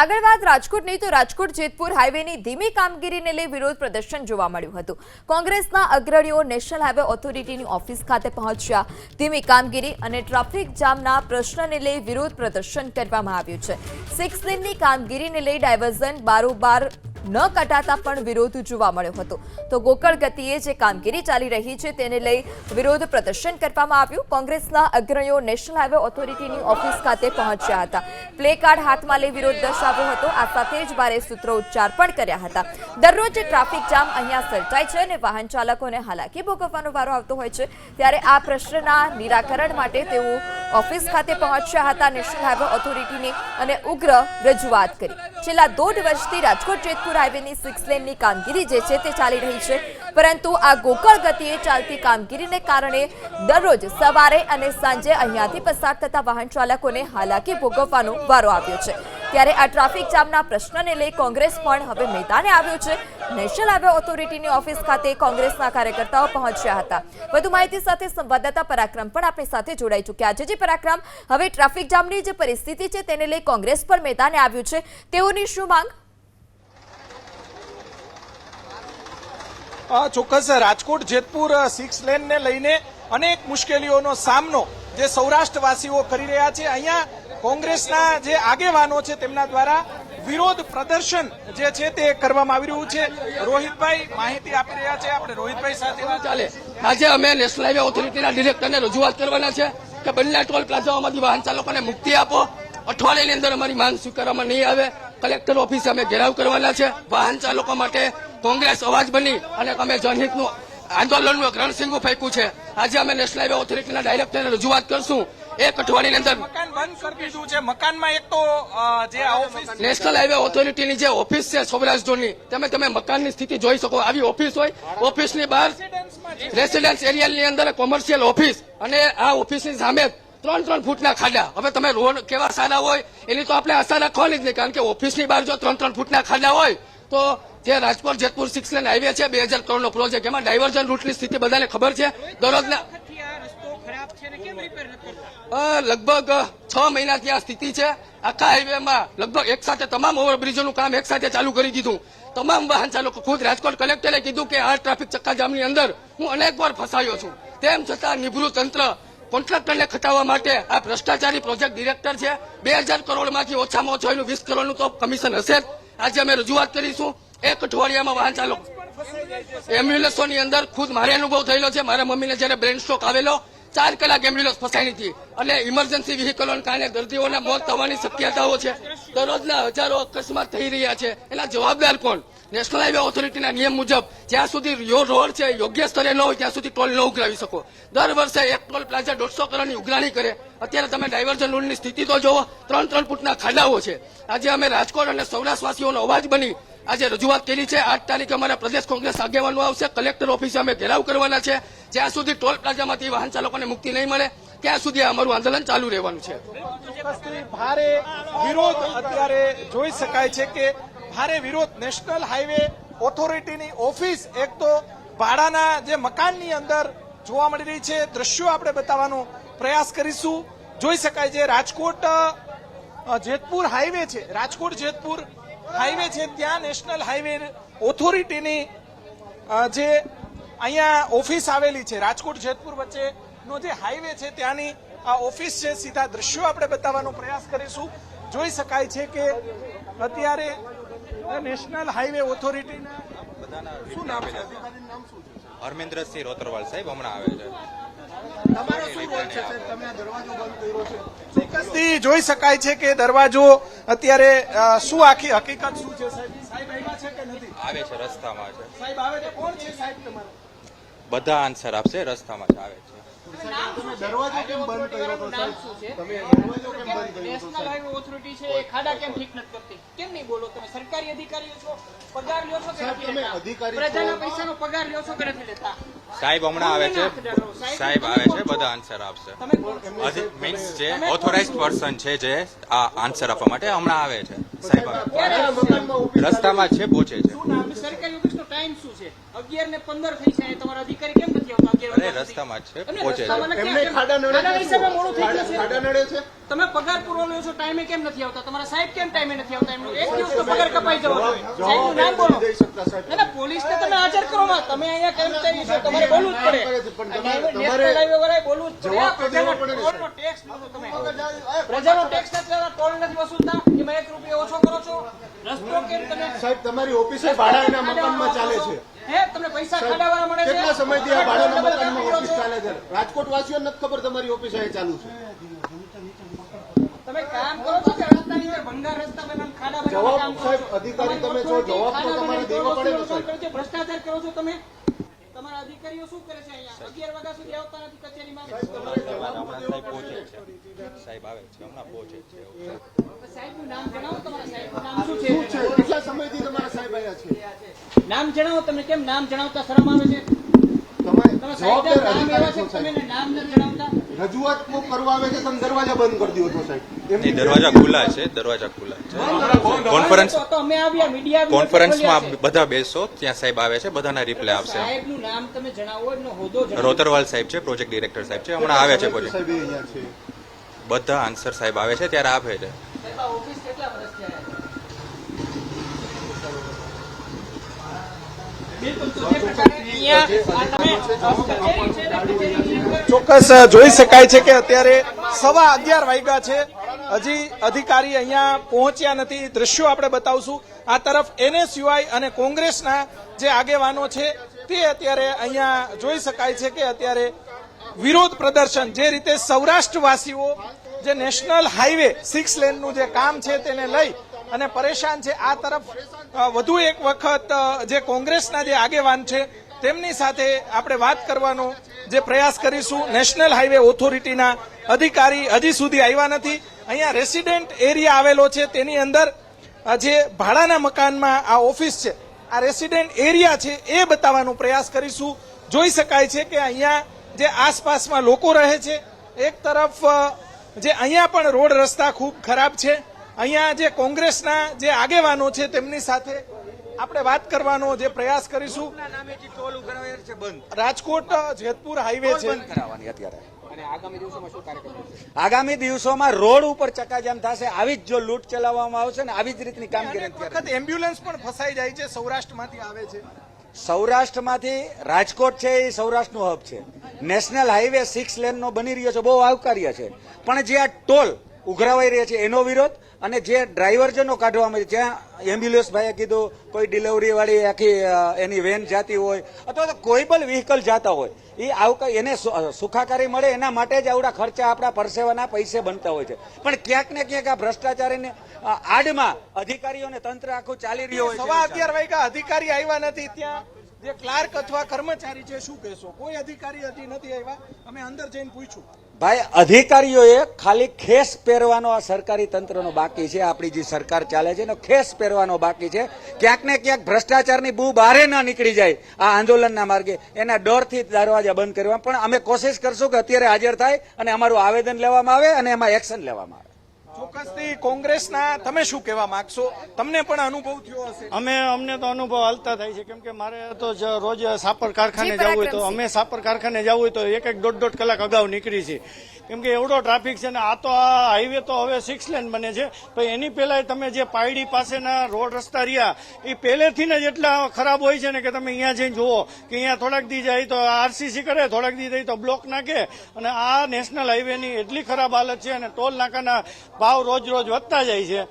આગળ વાત રાજકોટની, તો રાજકોટ જેતપુર હાઈવેની ધીમી કામગીરીને લઈ વિરોધ પ્રદર્શન જોવા મળ્યું હતું. કોંગ્રેસના અગ્રણીઓ નેશનલ હાઈવે ઓથોરિટીની ઓફિસ ખાતે પહોંચ્યા. ધીમી કામગીરી અને ટ્રાફિક જામના પ્રશ્નને લઈ વિરોધ પ્રદર્શન કરવામાં આવ્યું છે. સિક્સ લેનની કામગીરીને લઈ ડાયવર્ઝન બારોબાર ન કટાતા પણ વિરોધ જોવા મળ્યો હતો. તો ગોકળ ગતિએ જે કામગીરી ચાલી રહી છે તેને લઈ વિરોધ પ્રદર્શન કરવામાં આવ્યું. કોંગ્રેસના અગ્રણીઓ નેશનલ હાઈવે ઓથોરિટીની ઓફિસ ખાતે પહોંચ્યા હતા. પ્લે કાર્ડ હાથમાં લઈ વિરોધ દર્શાવ્યો હતો. આ સાથે જ ભારે સૂત્રોચ્ચાર પણ કર્યા હતા. દરરોજ ટ્રાફિક જામ અહીંયા સર્જાય છે અને વાહન ચાલકોને હાલાકી ભોગવવાનો વારો આવતો હોય છે. ત્યારે આ પ્રશ્નના નિરાકરણ માટે તેઓ ઓફિસ ખાતે પહોંચ્યા હતા નેશનલ હાઈવે ઓથોરિટીની અને ઉગ્ર રજૂઆત કરી. છેલ્લા દોઢ વર્ષથી રાજકોટ જેતપુર હાઈવેની સિક્સ લેનની કામગીરી જે છે તે ચાલી રહી છે. પરંતુ આ ગોકળ ગતિએ ચાલતી કામગીરીને કારણે દરરોજ સવારે અને સાંજે અહીંયાથી પસાર થતા વાહન ચાલકોને હાલાકી ભોગવવાનો વારો આવ્યો છે. ત્યારે આ ટ્રાફિક જામના પ્રશ્નને લઈ કોંગ્રેસ પણ હવે મેદાને આવ્યો છે. નેશનલ હાઈવે ઓથોરિટીની ઓફિસ ખાતે કોંગ્રેસના કાર્યકર્તાઓ પહોંચ્યા હતા. વધુ માહિતી સાથે સંવાદદાતા પરાક્રમ પણ આપણી સાથે જોડાઈ ચૂક્યા છે. જે પરાક્રમ, હવે ટ્રાફિક જામની જે પરિસ્થિતિ છે તેને લઈ કોંગ્રેસ પણ મેદાને આવ્યું છે. તેઓની શું માંગ? ચોક્કસ રાજકોટ, જેતપુર સિક્સ લેનને લઈને અનેક મુશ્કેલીઓનો સામનો જે સૌરાષ્ટ્રવાસીઓ કરી રહ્યા છે. અહીંયા કોંગ્રેસના જે આગેવાનો છે તેમના દ્વારા વિરોધ પ્રદર્શન જે છે તે કરવામાં આવી રહ્યું છે. રોહિતભાઈ માહિતી આપી રહ્યા છે. આપણે રોહિતભાઈ સાથે ચાલે. આજે અમે નેશનલ હાઈવે ઓથોરિટીના ડિરેક્ટરને રજૂઆત કરવાના છે કે બંને ટોલ પ્લાઝાઓમાંથી વાહન ચાલકોને મુક્તિ આપો. અઠવાડિયાની અંદર અમારી માંગ સ્વીકારવામાં નહીં આવે. કલેક્ટર ઓફિસે અમે ઘેરાવ કરવાના છે. વાહન ચાલકો માટે કોંગ્રેસ અવાજ બની અને અમે જનહિતનું આંદોલનનું રણસિંગું ફેંક્યું છે. આજે અમે નેશનલ હાઈવે ઓથોરિટીના ડાયરેક્ટરને રજૂઆત કરશું. એક અઠવાડિયાની અંદર મકાન બંધ કરી દીધું છે. મકાનમાં એક તો જે ઓફિસ નેશનલ હાઈવે ઓથોરિટીની જે ઓફિસ છે સૌરાષ્ટ્ર ઝોનની તમે તમે મકાનની સ્થિતિ જોઈ શકો. આવી ઓફિસ હોય ઓફિસની બહાર રેસિડેન્સ એરિયાની અંદર કોમર્શિયલ ઓફિસ અને આ ઓફિસની સામે ત્રણ ત્રણ ફૂટના ખાડા. હવે તમે રોડ કેવા સારા હોય એની તો આપણે આશા રાખવાની જ નહીં કારણ કે ઓફિસની બહાર જો ત્રણ ત્રણ ફૂટના ખાડા હોય તો જે Rajkot Jetpur six lane highway છે બે હજાર કરોડનો પ્રોજેક્ટ એમાં ડાયવર્ઝન રૂટની સ્થિતિ બધાને ખબર છે. દરરોજના લગભગ છ મહિનાથી આ સ્થિતિ છે. આખા હાઈવેમાં લગભગ એક સાથે તમામ ઓવરબ્રિજોનું કામ એક સાથે ચાલુ કરી દીધું. તમામ વાહન ચાલકો ખુદ રાજકોટ કલેક્ટરે કીધું કે આ ટ્રાફિક ચક્કાજામની અંદર હું અનેક વાર ફસાયો છું. તેમ છતાં નિભૃત તંત્ર કોન્ટ્રાક્ટરને ખટાવવા માટે આ ભ્રષ્ટાચારી પ્રોજેક્ટ ડિરેક્ટર છે. બે હજાર કરોડમાંથી ઓછામાં ઓછા એનું વીસ કરોડનું તો કમિશન હશે જ. આજે અમે રજૂઆત કરીશું. એક અઠવાડિયામાં વાહન ચાલકો એમ્બ્યુલન્સોની અંદર ખુદ મારે અનુભવ થયેલો છે. મારા મમ્મીને જયારે બ્રેન સ્ટ્રોક આવેલો ચાર કલાક એમ્બ્યુલન્સ ફસાઈ હતી. અને ઇમરજન્સી વ્હીકલોને કારણે દર્દીઓના મોત થવાની શક્યતાઓ છે. દરરોજના હજારો અકસ્માત થઈ રહ્યા છે. એના જવાબદાર કોણ? નેશનલ હાઈવે ઓથોરિટીના નિયમ મુજબ, જ્યાં સુધી યો રોડ છે, યોગ્ય સ્તરે ન હોય, ત્યાં સુધી ટોલ ન ઉઘરાવી શકો. દર વર્ષે એક ટોલ પ્લાઝા દોઢસો કરોડની ઉઘરાણી કરે. અત્યારે તમે ડાયવર્ઝન રોડની સ્થિતિ તો જોવો ત્રણ ત્રણ ફૂટના ખાડાઓ છે. આજે અમે રાજકોટ અને સૌરાષ્ટ્રવાસીઓનો અવાજ બની આજે રજૂઆત કરી છે આઠ તારીખે અમારા પ્રદેશ કોંગ્રેસ આગેવાનો આવશે, કલેક્ટર ઓફિસે અમે ઘેરાવ કરવાના છે. જ્યાં સુધી ટોલ પ્લાઝામાંથી વાહન ચાલકોને મુક્તિ નહીં મળે, ત્યાં સુધી અમારું આંદોલન ચાલુ રહેવાનું છે. ભારે વિરોધ અત્યારે જોઈ શકાય છે કે ભારે વિરોધ. નેશનલ હાઈવે ઓથોરિટીની ઓફિસ એક તો ભાડાના જે મકાનની અંદર જોવા મળી રહી છે. દ્રશ્યો આપણે બતાવવાનો પ્રયાસ કરીશું. જોઈ શકાય છે, રાજકોટ જેતપુર હાઈવે છે. રાજકોટ, જેતપુર હાઈવે છે ત્યાં નેશનલ હાઈવે ઓથોરિટીની જે અહીંયા ઓફિસ આવેલી છે રાજકોટ જેતપુર વચ્ચેનો જે હાઈવે છે ત્યાંની આ ઓફિસ છે સીધા દ્રશ્યો આપણે બતાવવાનો પ્રયાસ કરીશું. જોઈ શકાય છે કે અત્યારે નેશનલ હાઈવે ઓથોરિટીના શું નામ છે? હરમેન્દ્રસિંહ રોતરવાલ સાહેબ હમણાં આવે છે. તમારો શું રોલ છે સાહેબ? તમે દરવાજો બંધ કર્યો છે. ચોક્કસથી જોઈ શકાય છે કે દરવાજો અત્યારે શું આખી હકીકત શું છે સાહેબ? સાહેબ આવ્યા છે કે નથી? આવે છે રસ્તામાં છે. સાહેબ આવે છે? કોણ છે સાહેબ તમારા? બધા આન્સર આપશે રસ્તામાં જ આવે છે. તમે દરવાજો કેમ બંધ કર્યો હતો સાહેબ? તમે દરવાજો કેમ બંધ કર્યો હતો નેશનલ હાઈવે ઓથોરિટી છે એ ખાડા કેમ ઠીક નથી કરતી? કેમ નહીં બોલો તમે? સરકારી અધિકારીઓ છો પગાર લ્યો છો કે નથી લેતા? પ્રજાના પૈસાનો પગાર લ્યો છો કે નથી લેતા? સાહેબ હમણાં આવે છે. સાહેબ આવે છે બધા આન્સર આપશે. મીન્સ જે ઓથોરાઇઝ પર્સન છે જે આ આન્સર આપવા માટે હમણાં આવે છે. સાહેબ? રસ્તામાં છે પહોંચે છે. શું નામ? સરકારી ઓફિસનો ટાઈમ શું છે? અગિયાર ને પંદર થઈ છે તમારા અધિકારી કેમ નથી આવતા અગિયાર અરે રસ્તામાં છે પહોંચે છે. રસ્તામાં નથી એમને આવતા. ખાડા નડે ખાડાના છે? હિસાબે શું? મોડું થઈ ખાડા ગયું છે. ખાડા નડે છે? તમે પગાર પૂરો લ્યો છો ટાઈમે કેમ નથી આવતા? તમારા સાહેબ કેમ ટાઈમે નથી આવતા? એમનો એક દિવસ તો પગાર કપાઈ જવો જોઈએ સાહેબનું નામ બોલો. જઈ શકતા સાહેબ ના, તમે હાજર કરો તમે અહીંયા કર્મચારી છો તમારે બોલવું જ પડે. પણ તમારે- તમારે હાઈવે વાળાએ બોલવું જ પડે. ટેક્સ તમે. પ્રજાનો ટેક્સ નથી ટોલ નથી વસૂલતા. એમાં એક રૂપિયો ઓછો કરો છો. રસ્તો કેમ તમે સાહેબ તમારી ઓફિસે ભાડાના મકાનમાં ચાલે છે. હે તમને પૈસા ખાડાવાળા મળે છે? કેટલા સમયથી આ ભાડાના મકાનમાં ઓફિસ ચાલે છે? રાજકોટ વાસીઓને નથી ખબર તમારી ઓફિસ અહીં ચાલુ છે. તમે કામ કરો છો કે અંદર ભંગાર રસ્તા બનાવીને ખાડા બનાવીને જવાબ સાહેબ, અધિકારી તમે છો, જવાબ તો તમારે દેવો પડે ભ્રષ્ટાચાર કરો છો તમે? તમારા શું કરે છે અહીંયા? અગિયાર વાગ્યા સુધી આવતા નથી કચેરીમાં? સાહેબ આવે છે હમણાં પહોંચે છે સાહેબનું નામ જણાવો તમારા સાહેબનું નામ શું શું છે? છે? કેટલા સમયથી તમારા સાહેબ છે? નામ જણાવો તમને કેમ નામ જણાવતા શરમ આવે છે? તમારે સાહેબના નામ એવા છે તમે નામ જણાવતા? રજૂઆત કરવા આવે છે તમે દરવાજા બંધ કરી દો છો સાહેબ. નહીં દરવાજા ખુલ્લા છે દરવાજા ખુલ્લા છે. કોન્ફરન્સ તો- તો અમે આવ્યા મીડિયા કોન્ફરન્સમાં બધા બેસો ત્યાં સાહેબ આવે છે બધાના રિપ્લાય આવશે સાહેબનું નામ તમે જણાવો એમનો હોદ્દો જણાવો. રોતરવાલ સાહેબ છે પ્રોજેક્ટ ડિરેક્ટર સાહેબ છે હમણાં આવે છે પ્રોજેક્ટ સાહેબ અહીંયા છે. બધા આન્સર સાહેબ આવે છે ત્યારે આપે છે સાહેબ આ ઓફિસ કેટલા વર્ષથી આવ્યા બિલકુલ તો જે પ્રકારે અહીંયા આ તમે કચેરી છે ને કચેરીની અંદર ચોક્કસ જોઈ શકાય છે કે અત્યારે સવા અગિયાર વાગ્યા છે. હજી અધિકારી અહીંયા પહોંચ્યા નથી. દ્રશ્યો આપણે બતાવશું. આ તરફ એનએસયુઆઈ અને કોંગ્રેસના જે આગેવાનો છે, તે અત્યારે અહીંયા જોઈ શકાય છે કે અત્યારે વિરોધ પ્રદર્શન જે રીતે સૌરાષ્ટ્રવાસીઓ જે નેશનલ હાઈવે, સિક્સ લેનનું જે કામ છે તેને લઈ અને પરેશાન છે. આ તરફ વધુ એક વખત જે કોંગ્રેસના જે આગેવાન છે, તેમની સાથે આપણે વાત કરવાનો જે પ્રયાસ કરીશું. નેશનલ હાઈવે ઓથોરિટીના અધિકારી હજી સુધી આવ્યા નથી. અહીંયા રેસિડેન્ટ એરિયા આવેલો છે. તેની અંદર જે ભાડાના મકાનમાં આ ઓફિસ છે, આ રેસિડેન્ટ એરિયા છે એ બતાવવાનો પ્રયાસ કરીશું. જોઈ શકાય છે કે અહીંયા જે આસપાસમાં લોકો રહે છે. એક તરફ જે અહીંયા પણ રોડ રસ્તા ખૂબ ખરાબ છે. અહીંયા જે કોંગ્રેસના જે આગેવાનો છે તેમની સાથે આપણે વાત કરવાનો જે પ્રયાસ કરીશું. રાજકોટ જેતપુર હાઈવે છે. કરાવવાની અત્યારે. આગામી દિવસોમાં રોડ ઉપર ચકાજામ થશે આવી જ જો લૂંટ ચલાવવામાં આવશે ને આવી જ રીતની કામગીરી વખત એમ્બ્યુલન્સ પણ ફસાઈ જાય છે સૌરાષ્ટ્રમાંથી આવે છે. સૌરાષ્ટ્રમાંથી રાજકોટ છે એ સૌરાષ્ટ્રનું હબ છે. નેશનલ હાઈવે સિક્સ લેનનો બની રહ્યો છે બહુ આવકાર્ય છે. પણ જે આ ટોલ ઉઘરાવાઈ રહ્યા છે એનો વિરોધ અને જે ડ્રાઈવરજનો કાઢવામાં જ્યાં એમ્બ્યુલન્સ ભાઈએ કીધું, કોઈ ડિલિવરી વાળી આખી એની વેન જાતી હોય, અથવા તો કોઈ પણ વ્હીકલ જાતા હોય એ આવકા એને સુખાકારી મળે, એના માટે જ આવડા ખર્ચા આપણા પરસેવાના પૈસે બનતા હોય છે. પણ ક્યાંક ને ક્યાંક આ ભ્રષ્ટાચારીને આડમાં અધિકારીઓને તંત્ર આખું ચાલી રહ્યું હોય સવા અગિયાર અધિકારી આવ્યા નથી ત્યાં. જે ક્લાર્ક અથવા કર્મચારી છે, શું કહેશો? કોઈ અધિકારી હજી નથી આવ્યા. અમે અંદર જઈને પૂછ્યું. ભાઈ, અધિકારીઓએ ખાલી ખેસ પહેરવાનો આ સરકારી તંત્રનો બાકી છે. આપણી જે સરકાર ચાલે છે એનો ખેસ પહેરવાનો બાકી છે. ક્યાંક ને ક્યાંક ભ્રષ્ટાચારની બૂ બહારે ના નીકળી જાય આ આંદોલનના માર્ગે. એના ડરથી દરવાજા બંધ કરવા. પણ અમે કોશિશ કરશું કે અત્યારે હાજર થાય અને અમારું આવેદન લેવામાં આવે અને એમાં એક્શન લેવામાં આવે. ચોક્કસથી કોંગ્રેસના તમે શું કહેવા માંગશો? તમને પણ અનુભવ થયો હશે. અમે અમને તો અનુભવ હાલતા થાય છે. કેમ કે મારે તો રોજ સાપર કારખાને જવું હોય તો અમે સાપર કારખાને જવું હોય તો એક એક દોઢ દોઢ કલાક અગાઉ નીકળી છે. કેમ કે એવડો ટ્રાફિક છે ને આ તો આ હાઈવે તો હવે સિક્સ લેન બને છે. પણ એની પહેલા તમે જે પાયડી પાસેના રોડ રસ્તા રહ્યા, એ પહેલેથી જ એટલા ખરાબ હોય છે ને કે તમે અહીંયા જઈને જુઓ, કે અહીંયા થોડાક દી જાય તો આરસીસી કરે, થોડાક દી જાય તો બ્લોક નાખે, અને આ નેશનલ હાઈવેની એટલી ખરાબ હાલત છે અને ટોલ નાકાના ભાવ રોજ રોજ વધતા જાય છે.